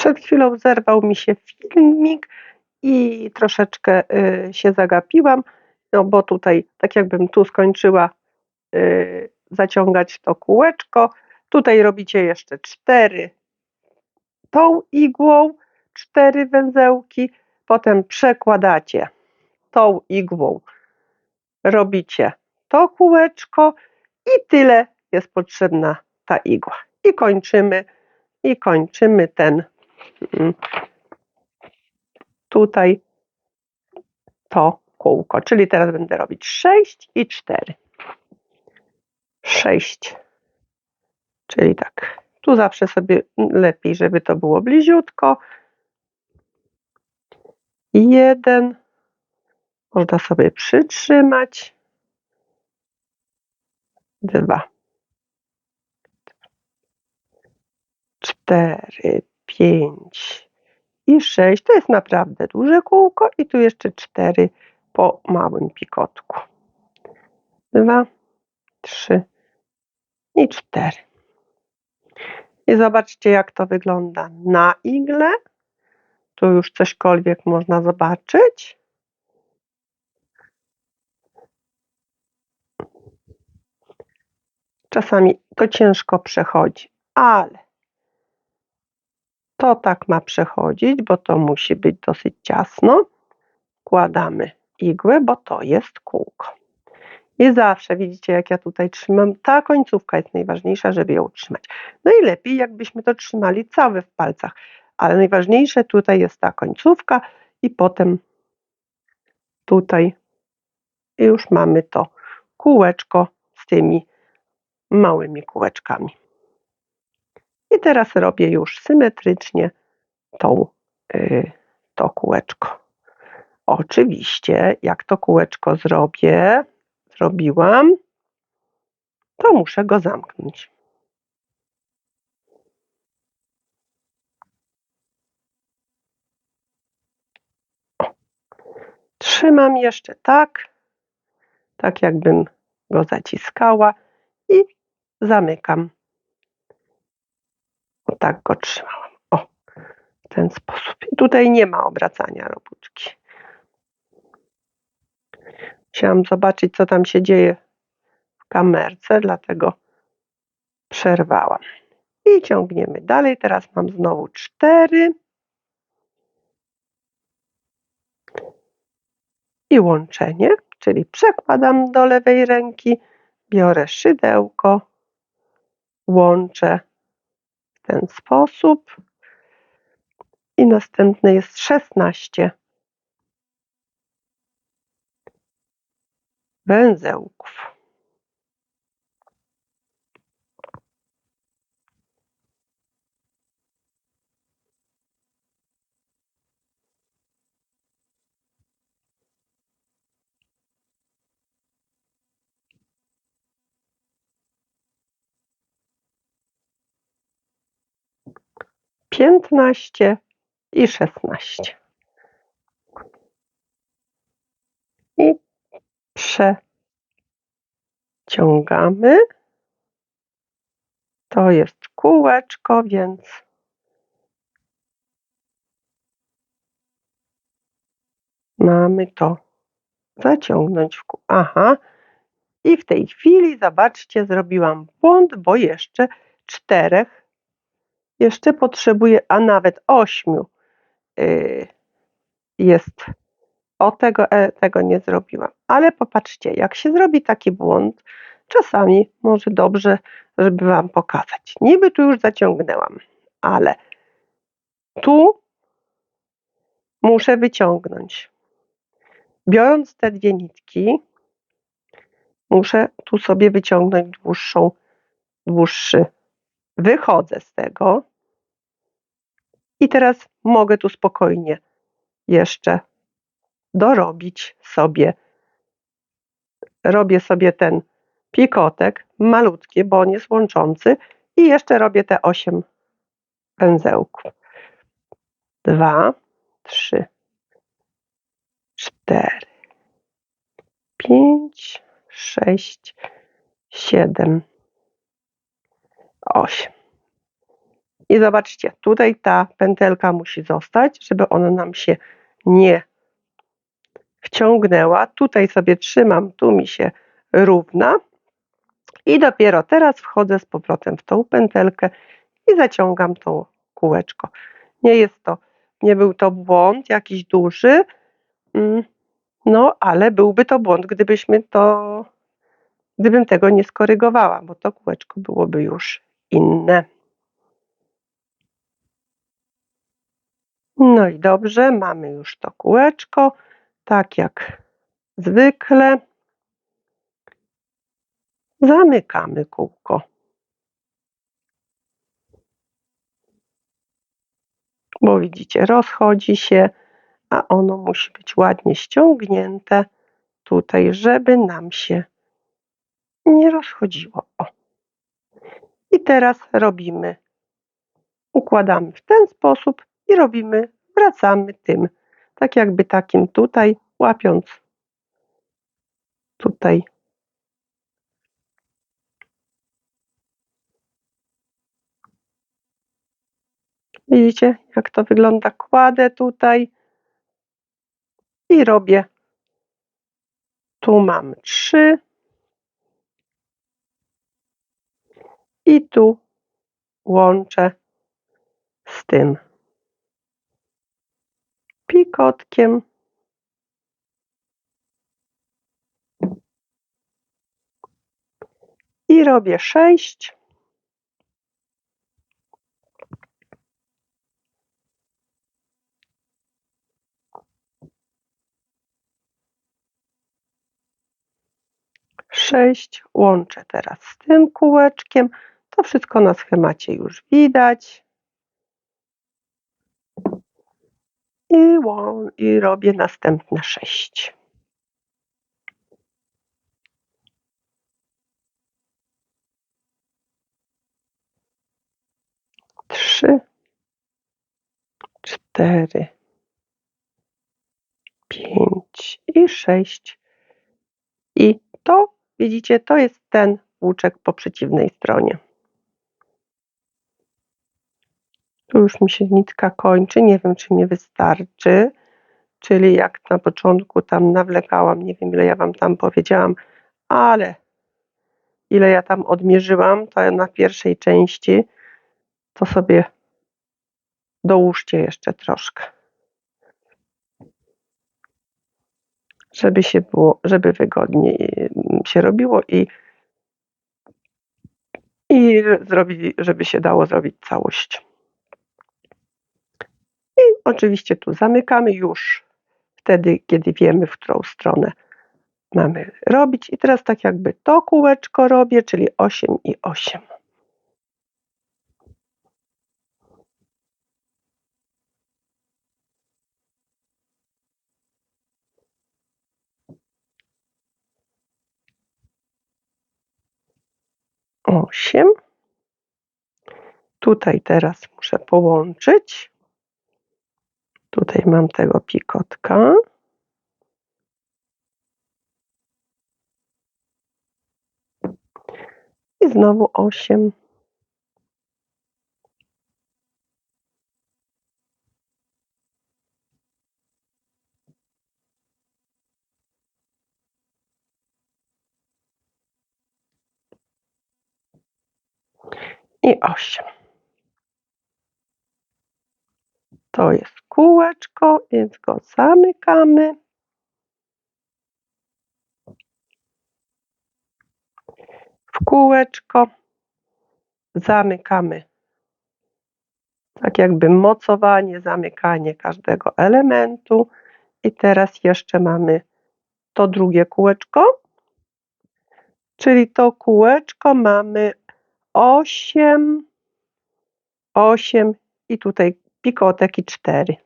Przed chwilą zerwał mi się filmik i troszeczkę y, się zagapiłam, no bo tutaj, tak jakbym tu skończyła y, zaciągać to kółeczko, tutaj robicie jeszcze cztery tą igłą, cztery węzełki, potem przekładacie tą igłą, robicie to kółeczko i tyle jest potrzebna ta igła. I kończymy, i kończymy ten tutaj to kółko. Czyli teraz będę robić 6 i 4. 6. Czyli tak. Tu zawsze sobie lepiej, żeby to było bliziutko. Jeden. Można sobie przytrzymać. Dwa. Cztery, pięć, i 6 to jest naprawdę duże kółko i tu jeszcze 4 po małym pikotku. 2, 3 i 4. I zobaczcie jak to wygląda na igle. Tu już cośkolwiek można zobaczyć. Czasami to ciężko przechodzi, ale to tak ma przechodzić, bo to musi być dosyć ciasno. Wkładamy igłę, bo to jest kółko. I zawsze widzicie, jak ja tutaj trzymam, ta końcówka jest najważniejsza, żeby ją utrzymać. No i lepiej, jakbyśmy to trzymali całe w palcach, ale najważniejsze tutaj jest ta końcówka i potem tutaj już mamy to kółeczko z tymi małymi kółeczkami. I teraz robię już symetrycznie tą, y, to kółeczko. Oczywiście, jak to kółeczko zrobię, zrobiłam, to muszę go zamknąć. Trzymam jeszcze tak, tak jakbym go zaciskała i zamykam tak go trzymałam. O, w ten sposób. I tutaj nie ma obracania robóczki. Chciałam zobaczyć, co tam się dzieje w kamerce, dlatego przerwałam. I ciągniemy dalej. Teraz mam znowu cztery. I łączenie, czyli przekładam do lewej ręki, biorę szydełko, łączę ten sposób. I następny jest 16 węzełków. Piętnaście i szesnaście. I przeciągamy. To jest kółeczko, więc mamy to zaciągnąć w kół. Aha. I w tej chwili, zobaczcie, zrobiłam błąd, bo jeszcze czterech jeszcze potrzebuję, a nawet ośmiu y, jest. O tego, e, tego nie zrobiłam. Ale popatrzcie, jak się zrobi taki błąd, czasami może dobrze, żeby Wam pokazać. Niby tu już zaciągnęłam, ale tu muszę wyciągnąć. Biorąc te dwie nitki, muszę tu sobie wyciągnąć dłuższą, dłuższy. Wychodzę z tego, i teraz mogę tu spokojnie jeszcze dorobić sobie. Robię sobie ten pikotek malutki, bo on jest łączący i jeszcze robię te 8 pędzełków. Dwa, trzy, cztery, pięć, sześć, siedem, osiem. I zobaczcie, tutaj ta pętelka musi zostać, żeby ona nam się nie wciągnęła. Tutaj sobie trzymam, tu mi się równa. I dopiero teraz wchodzę z powrotem w tą pętelkę i zaciągam to kółeczko. Nie jest to, nie był to błąd jakiś duży, mm, no ale byłby to błąd, gdybyśmy to, gdybym tego nie skorygowała, bo to kółeczko byłoby już inne. No i dobrze, mamy już to kółeczko, tak jak zwykle. Zamykamy kółko. Bo widzicie, rozchodzi się, a ono musi być ładnie ściągnięte tutaj, żeby nam się nie rozchodziło. O. I teraz robimy, układamy w ten sposób i robimy, wracamy tym, tak jakby takim tutaj, łapiąc tutaj Widzicie, jak to wygląda? Kładę tutaj i robię. Tu mam trzy. I tu łączę z tym pikotkiem. I robię sześć. sześć łączę teraz z tym kółeczkiem. To wszystko na schemacie już widać. I, i robię następne sześć. Trzy, cztery, pięć i sześć. I to Widzicie, to jest ten łuczek po przeciwnej stronie. Tu już mi się nitka kończy, nie wiem czy mi wystarczy, czyli jak na początku tam nawlekałam, nie wiem ile ja Wam tam powiedziałam, ale ile ja tam odmierzyłam, to na pierwszej części, to sobie dołóżcie jeszcze troszkę. Żeby się było, żeby wygodniej się robiło i, i zrobili, żeby się dało zrobić całość. Oczywiście tu zamykamy już wtedy, kiedy wiemy, w którą stronę mamy robić. I teraz tak jakby to kółeczko robię, czyli 8 i 8. osiem. Tutaj teraz muszę połączyć. Tutaj mam tego pikotka. I znowu osiem. i 8. To jest kółeczko, więc go zamykamy. W kółeczko zamykamy tak jakby mocowanie, zamykanie każdego elementu. I teraz jeszcze mamy to drugie kółeczko, czyli to kółeczko mamy osiem, osiem i tutaj pikotek i cztery.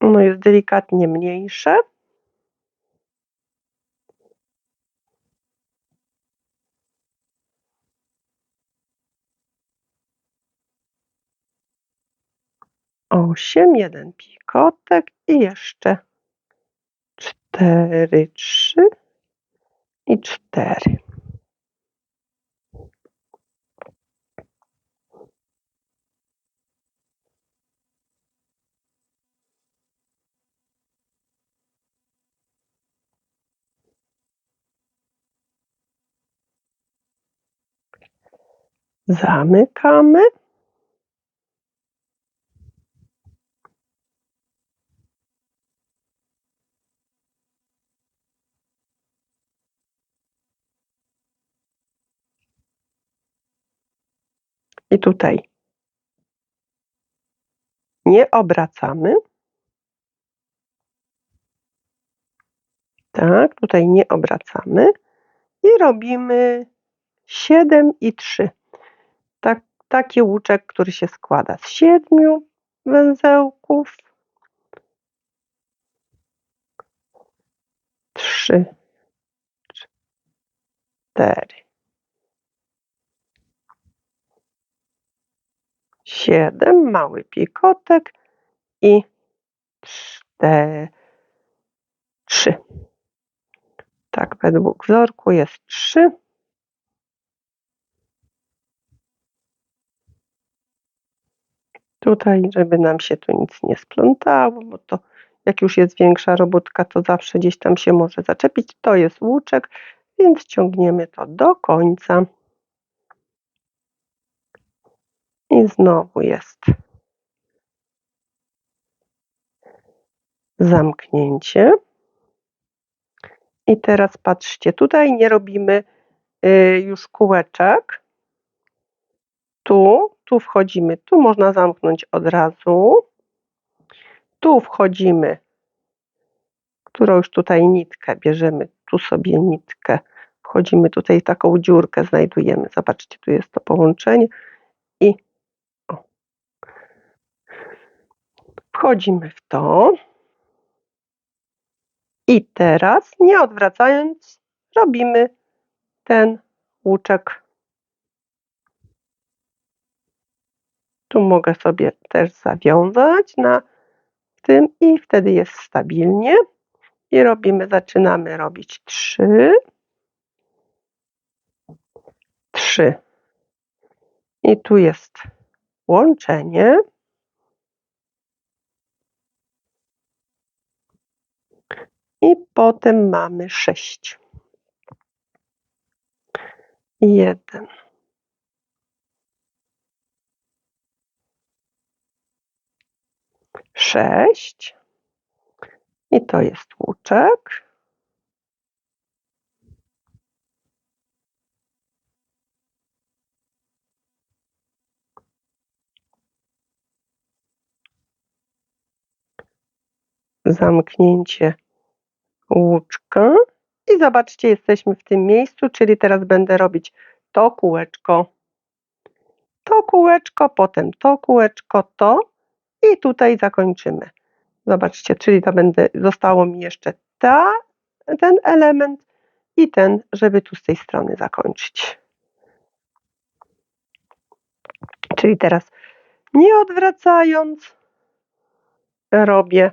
Ono jest delikatnie mniejsze. Osiem, jeden pikotek i jeszcze cztery, trzy i cztery. Zamykamy. I tutaj nie obracamy. Tak, tutaj nie obracamy i robimy 7 i 3. Tak, taki łuczek, który się składa z 7 węzełków, 3, 4, 7, mały pikotek i 4, 3. Tak, według wzorku jest 3. Tutaj, żeby nam się tu nic nie splątało, bo to jak już jest większa robótka, to zawsze gdzieś tam się może zaczepić. To jest łuczek, więc ciągniemy to do końca. I znowu jest zamknięcie. I teraz patrzcie, tutaj nie robimy y, już kółeczek. Tu, tu wchodzimy, tu można zamknąć od razu. Tu wchodzimy, którą już tutaj nitkę bierzemy, tu sobie nitkę, wchodzimy tutaj taką dziurkę znajdujemy. Zobaczcie, tu jest to połączenie i o. wchodzimy w to. I teraz, nie odwracając, robimy ten łuczek. Tu mogę sobie też zawiązać na tym i wtedy jest stabilnie. I robimy, zaczynamy robić trzy, trzy. I tu jest łączenie. I potem mamy sześć. Jeden. Sześć. I to jest łuczek. Zamknięcie łuczka. I zobaczcie, jesteśmy w tym miejscu, czyli teraz będę robić to kółeczko, to kółeczko, potem to kółeczko, to i tutaj zakończymy. Zobaczcie, czyli to będę, zostało mi jeszcze ta, ten element i ten, żeby tu z tej strony zakończyć. Czyli teraz nie odwracając, robię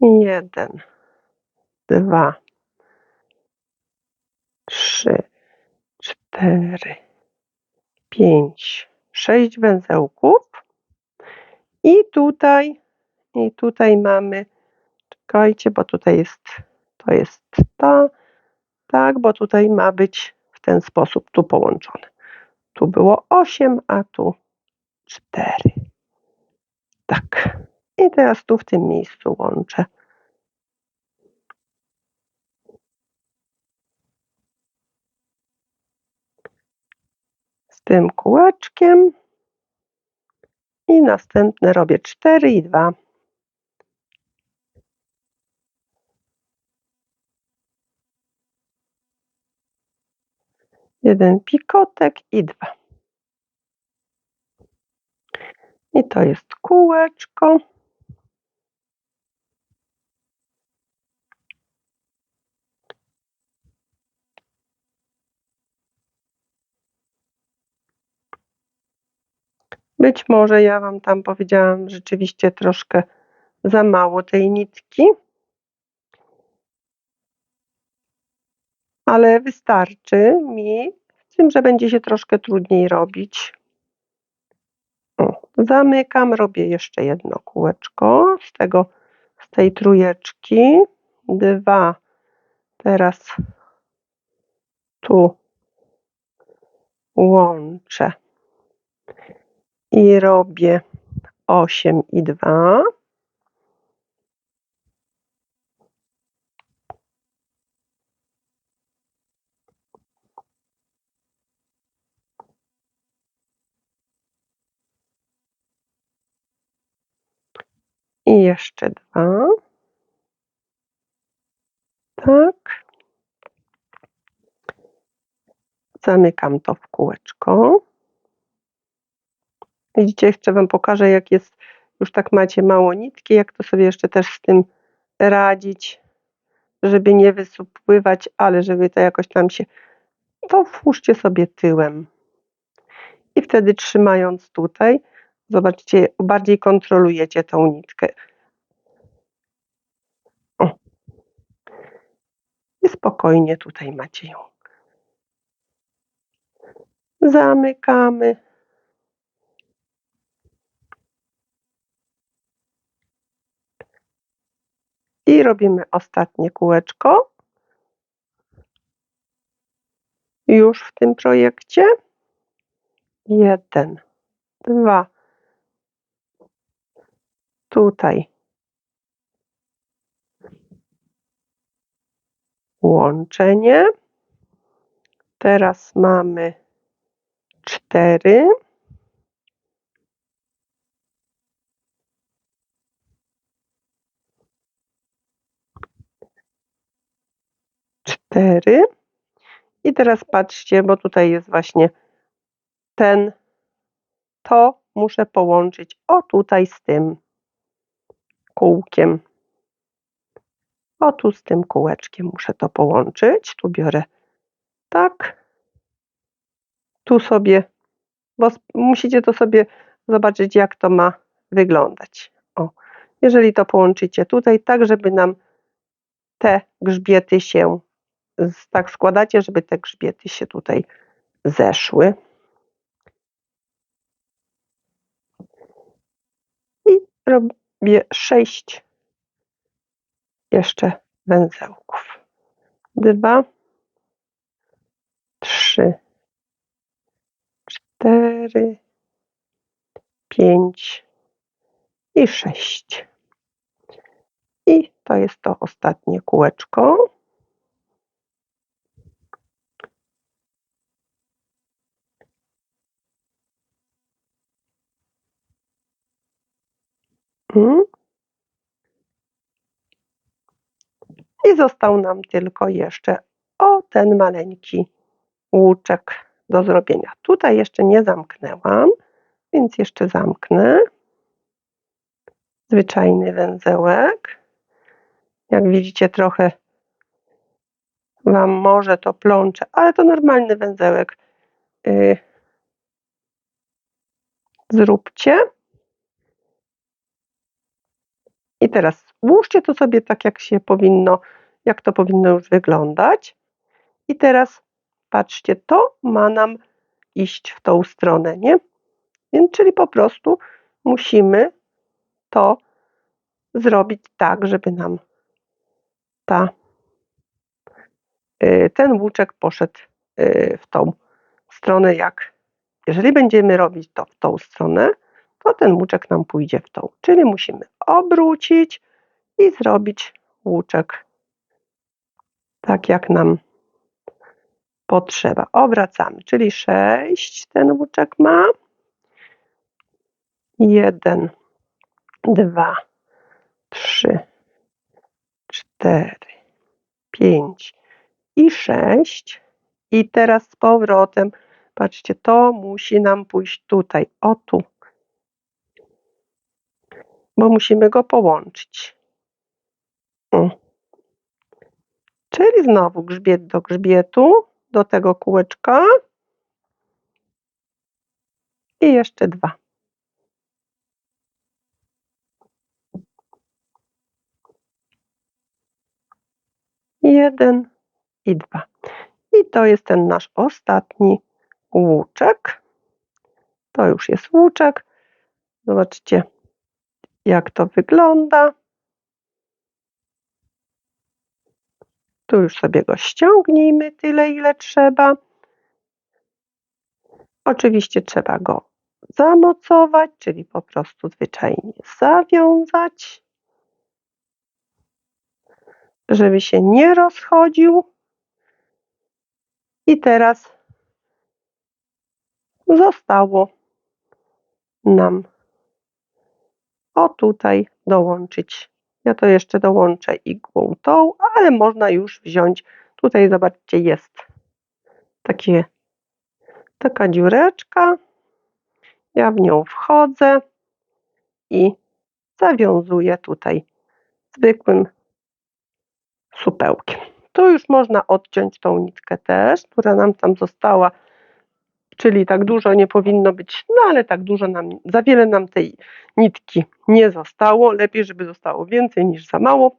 jeden, dwa, trzy, cztery, pięć, sześć węzełków. I tutaj, i tutaj mamy, czekajcie, bo tutaj jest, to jest ta, tak, bo tutaj ma być w ten sposób tu połączone. Tu było 8, a tu 4. Tak. I teraz tu w tym miejscu łączę. Z tym kółeczkiem. I następne robię 4 i 2. Jeden pikotek i dwa. I to jest kółeczko. Być może ja Wam tam powiedziałam rzeczywiście troszkę za mało tej nitki. Ale wystarczy mi, z tym, że będzie się troszkę trudniej robić. O, zamykam, robię jeszcze jedno kółeczko z tego, z tej trójeczki. Dwa, teraz tu łączę i robię 8 i 2. I jeszcze dwa. Tak. Zamykam to w kółeczko. Widzicie, jeszcze Wam pokażę, jak jest, już tak macie mało nitki, jak to sobie jeszcze też z tym radzić, żeby nie wysupływać, ale żeby to jakoś tam się, to włóżcie sobie tyłem. I wtedy trzymając tutaj, zobaczcie, bardziej kontrolujecie tą nitkę. O. I spokojnie tutaj macie ją. Zamykamy. I robimy ostatnie kółeczko. Już w tym projekcie. Jeden, dwa. Tutaj. Łączenie. Teraz mamy cztery. Cztery. I teraz patrzcie, bo tutaj jest właśnie ten, to muszę połączyć o tutaj z tym kółkiem. O tu z tym kółeczkiem muszę to połączyć. Tu biorę tak. Tu sobie, bo musicie to sobie zobaczyć, jak to ma wyglądać. O, jeżeli to połączycie tutaj, tak żeby nam te grzbiety się, tak składacie, żeby te grzbiety się tutaj zeszły. I robię sześć jeszcze węzełków. Dwa, trzy, cztery, pięć i sześć. I to jest to ostatnie kółeczko. Mm. I został nam tylko jeszcze o ten maleńki łuczek do zrobienia. Tutaj jeszcze nie zamknęłam, więc jeszcze zamknę. Zwyczajny węzełek. Jak widzicie, trochę Wam może to plącze, ale to normalny węzełek. Yy. Zróbcie. I teraz włóżcie to sobie tak, jak się powinno, jak to powinno już wyglądać. I teraz patrzcie, to ma nam iść w tą stronę, nie? Więc czyli po prostu musimy to zrobić tak, żeby nam ta, y, ten łuczek poszedł y, w tą stronę, jak jeżeli będziemy robić to w tą stronę, to ten łuczek nam pójdzie w tą. Czyli musimy obrócić i zrobić łuczek tak, jak nam potrzeba. Obracamy, czyli 6 ten łuczek ma. 1, 2, 3, 4, 5 i 6. I teraz z powrotem, patrzcie, to musi nam pójść tutaj, o tu bo musimy go połączyć. Czyli znowu grzbiet do grzbietu, do tego kółeczka. I jeszcze dwa. Jeden i dwa. I to jest ten nasz ostatni łuczek. To już jest łuczek. Zobaczcie, jak to wygląda. Tu już sobie go ściągnijmy tyle, ile trzeba. Oczywiście trzeba go zamocować, czyli po prostu zwyczajnie zawiązać, żeby się nie rozchodził. I teraz zostało nam o tutaj dołączyć. Ja to jeszcze dołączę igłą tą, ale można już wziąć. Tutaj zobaczcie, jest takie, taka dziureczka. Ja w nią wchodzę i zawiązuję tutaj zwykłym supełkiem. Tu już można odciąć tą nitkę też, która nam tam została, czyli tak dużo nie powinno być, no ale tak dużo nam, za wiele nam tej nitki nie zostało. Lepiej, żeby zostało więcej niż za mało.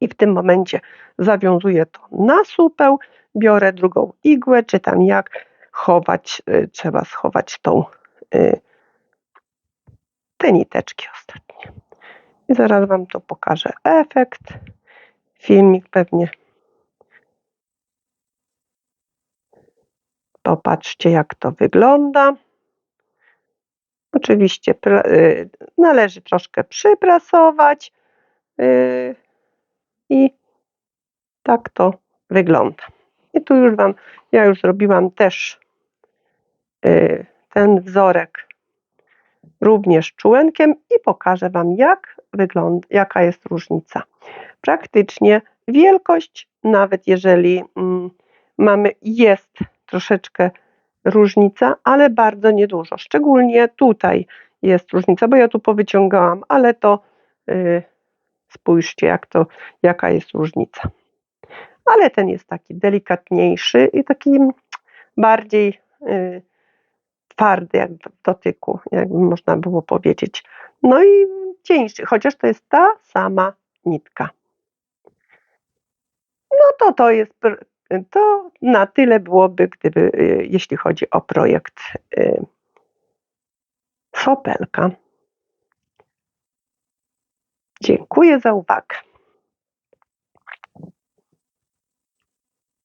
I w tym momencie zawiązuję to na supeł, biorę drugą igłę, czytam jak chować, y, trzeba schować tą, y, te niteczki ostatnie. I zaraz Wam to pokażę efekt. Filmik pewnie. Popatrzcie, jak to wygląda. Oczywiście y, należy troszkę przyprasować y, i tak to wygląda. I tu już Wam, ja już zrobiłam też y, ten wzorek również czułenkiem i pokażę Wam, jak wygląda, jaka jest różnica. Praktycznie wielkość, nawet jeżeli mm, mamy, jest troszeczkę różnica, ale bardzo niedużo. Szczególnie tutaj jest różnica, bo ja tu powyciągałam, ale to yy, spójrzcie, jak to, jaka jest różnica. Ale ten jest taki delikatniejszy i taki bardziej yy, twardy, jak w dotyku, jakby można było powiedzieć. No i cieńszy, chociaż to jest ta sama nitka. No to to jest to na tyle byłoby, gdyby, y, jeśli chodzi o projekt y, Sopelka. Dziękuję za uwagę.